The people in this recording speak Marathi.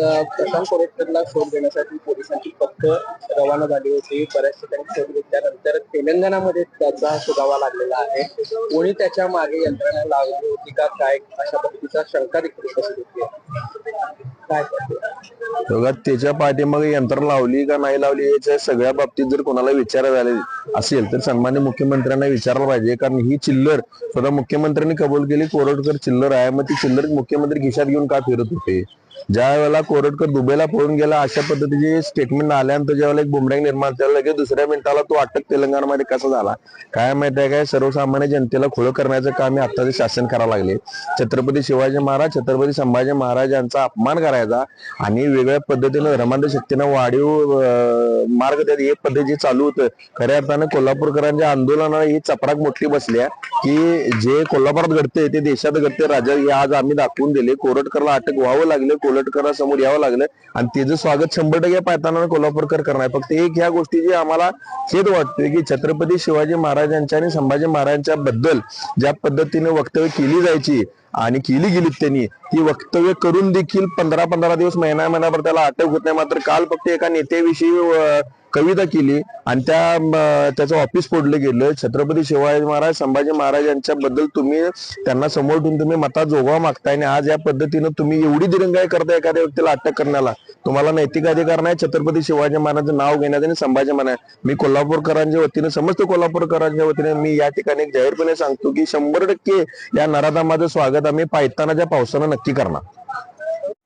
प्रशांत कोरेटकरला शोध देण्यासाठी पोलिसांची पथक रवाना झाली होती. बऱ्याच ठिकाणी शोध घेतल्यानंतर तेलंगणामध्ये त्याचा सुगावा लागलेला आहे. कोणी त्याच्यामागे यंत्रणा लावली होती का? काय? अशा पद्धतीचा शंका देखील उपस्थित होती. काय? बघा त्याच्या पाठीमागे यंत्रणा लावली का नाही लावली याच्या सगळ्या बाबतीत जर कोणाला विचार झाले असेल तर सन्मान्य मुख्यमंत्र्यांना विचारलं पाहिजे. कारण ही चिल्लर स्वतः मुख्यमंत्र्यांनी कबूल केली कोरडकर चिल्लर आहे. मग ती चिल्लर मुख्यमंत्री खिशात घेऊन का फिरत होते? ज्या वेळेला कोरटकर दुबईला पळून गेला अशा पद्धतीचे स्टेटमेंट आल्यानंतर ज्यावेळेला एक बुमरॅंग निर्माण झाला लगेच दुसऱ्या मिनिटाला तो अटक तेलंगणामध्ये कसा झाला? काय माहिती आहे काय? सर्वसामान्य जनतेला खुलं करण्याचं काम हे आत्ताचे शासन करायला लागले. छत्रपती शिवाजी महाराज छत्रपती संभाजी महाराज यांचा अपमान करायचा आणि वेगळ्या पद्धतीनं धर्मांध शक्तीनं वाढीव मार्ग त्यात हे पद्धती चालू होतं. खऱ्या अर्थानं कोल्हापूरकरांच्या आंदोलनाला ही चपराक मोठी बसली की जे कोल्हापुरात घडते ते देशात घडते राजा हे आज आम्ही दाखवून दिले. कोरटकरला अटक व्हावं लागले कोरटकरला समोर यावं लागलं. आणि त्याचं स्वागत शंभर टक्के पाहताना कोल्हापूरकर करणार फक्त एक ह्या गोष्टीची आम्हाला खेद वाटतोय की छत्रपती शिवाजी महाराजांच्या आणि संभाजी महाराजांच्या बद्दल ज्या पद्धतीने वक्तव्य केली जायची आणि केली गेलीत त्यांनी ती वक्तव्य करून देखील पंधरा पंधरा दिवस महिना महिनाभर त्याला अटक होत नाही. मात्र काल फक्त एका नेत्याविषयी कविता केली आणि त्या त्याचं ऑफिस फोडलं गेलं. छत्रपती शिवाजी महाराज संभाजी महाराज यांच्याबद्दल तुम्ही त्यांना समोर ठेवून तुम्ही मता जोगवा मागताय आणि आज या पद्धतीनं तुम्ही एवढी दिरंगाई करताय एखाद्या व्यक्तीला अटक करण्याला. तुम्हाला नैतिक अधिकार नाही छत्रपती शिवाजी महाराजांचं नाव घेण्यात आणि संभाजी महाराज मी कोल्हापूरकरांच्या वतीने समस्त कोल्हापूरकरांच्या वतीने मी या ठिकाणी जाहीरपणे सांगतो की शंभर टक्के या नराधामाचं स्वागत आम्ही पायतानाच्या पावसानं नक्की करणार.